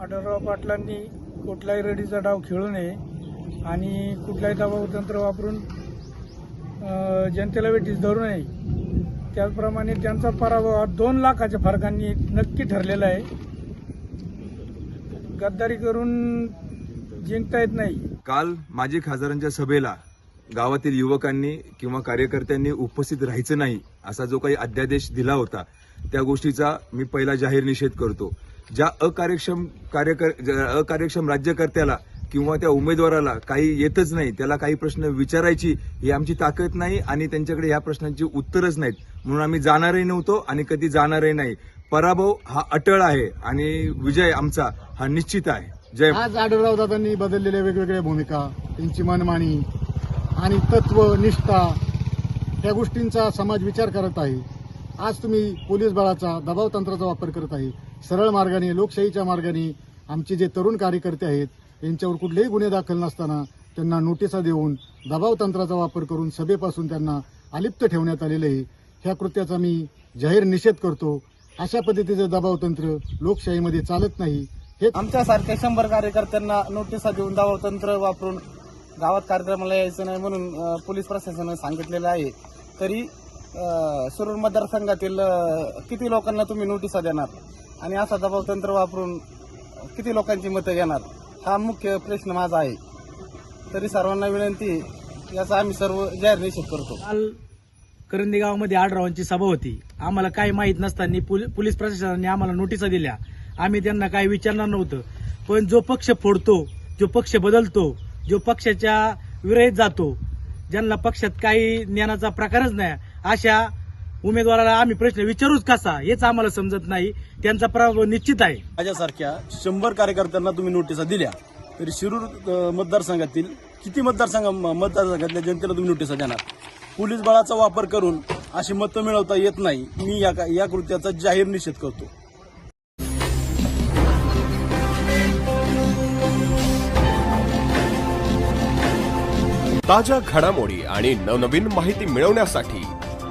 आढळराव पाटलांनी कुठलाही रडीचा डाव खेळू नये आणि कुठलाही दबाव तंत्र वापरून जनतेला वेटीस धरू नये. त्याचप्रमाणे त्यांचा पराभव हा दोन लाखाच्या फरकांनी नक्की ठरलेला आहे. गद्दारी करून जिंकता येत नाही. काल माजी खासदारांच्या सभेला गावातील युवकांनी किंवा कार्यकर्त्यांनी उपस्थित राहायचं नाही असा जो काही अध्यादेश दिला होता त्या गोष्टीचा मी पहिला जाहीर निषेध करतो. ज्या अकार्यक्षम कार्यकर ज्या अकार्यक्षम राज्यकर्त्याला किंवा त्या उमेदवाराला काही येतच नाही त्याला काही प्रश्न विचारायची ही आमची ताकद नाही आणि त्यांच्याकडे ह्या प्रश्नांची उत्तरच नाहीत. म्हणून आम्ही जाणारही नव्हतो आणि कधी जाणारही नाही. पराभव हा अटळ आहे आणि विजय आमचा हा निश्चित आहे. जय आज आढळराव दादांनी बदललेल्या वेगवेगळ्या भूमिका त्यांची मनमानी आणि तत्व निष्ठा या गोष्टींचा समाज विचार करत आहे. आज तुम्ही पोलीस बळाचा दबाव तंत्राचा वापर करत आहे. सरळ मार्गाने लोकशाहीच्या मार्गाने आमचे जे तरुण कार्यकर्ते आहेत यांच्यावर कुठलेही गुन्हे दाखल नसताना त्यांना नोटिसा देऊन दबाव तंत्राचा वापर करून सभेपासून त्यांना अलिप्त ठेवण्यात आलेलं आहे. ह्या कृत्याचा मी जाहीर निषेध करतो. अशा पद्धतीचं दबाव तंत्र लोकशाहीमध्ये चालत नाही. हे आमच्यासारख्या शंभर कार्यकर्त्यांना नोटिसा देऊन दबाव तंत्र वापरून गावात कार्यक्रमाला यायचं नाही म्हणून पोलीस प्रशासनानं सांगितलेलं आहे. तरी सुरूर मतदारसंघातील किती लोकांना तुम्ही नोटिसा देणार? आणि असा दबाव तंत्र वापरून किती लोकांची मतं घेणार हा मुख्य प्रश्न माझा आहे. तरी सर्वांना विनंती याचा आम्ही सर्व जाहीर निषेध करतो. काल करंदी गावामध्ये आडरावांची सभा होती. आम्हाला काही माहीत नसताना पोली- पोलीस प्रशासनाने आम्हाला नोटिसा दिल्या. आम्ही त्यांना काही विचारणार नव्हतं. पण जो पक्ष फोडतो जो पक्ष बदलतो जो पक्षाच्या विरहित जातो ज्यांना पक्षात काही ज्ञानाचा प्रकारच नाही अशा उमेदवाराला आम्ही प्रश्न विचारूच कसा? हेच आम्हाला समजत नाही. त्यांचा पराभव निश्चित आहे. माझ्यासारख्या शंभर कार्यकर्त्यांना तुम्ही नोटिसा दिल्या तरी शिरूर मतदारसंघातील किती मतदारसंघ म- मतदारसंघातल्या जनतेला तुम्ही नोटिसा देणार? पोलीस बळाचा वापर करून अशी मतं मिळवता येत नाही. मी या या कृत्याचा जाहीर निषेध करतो. ताज्या घडामोडी आणि नवनवीन माहिती मिळवण्यासाठी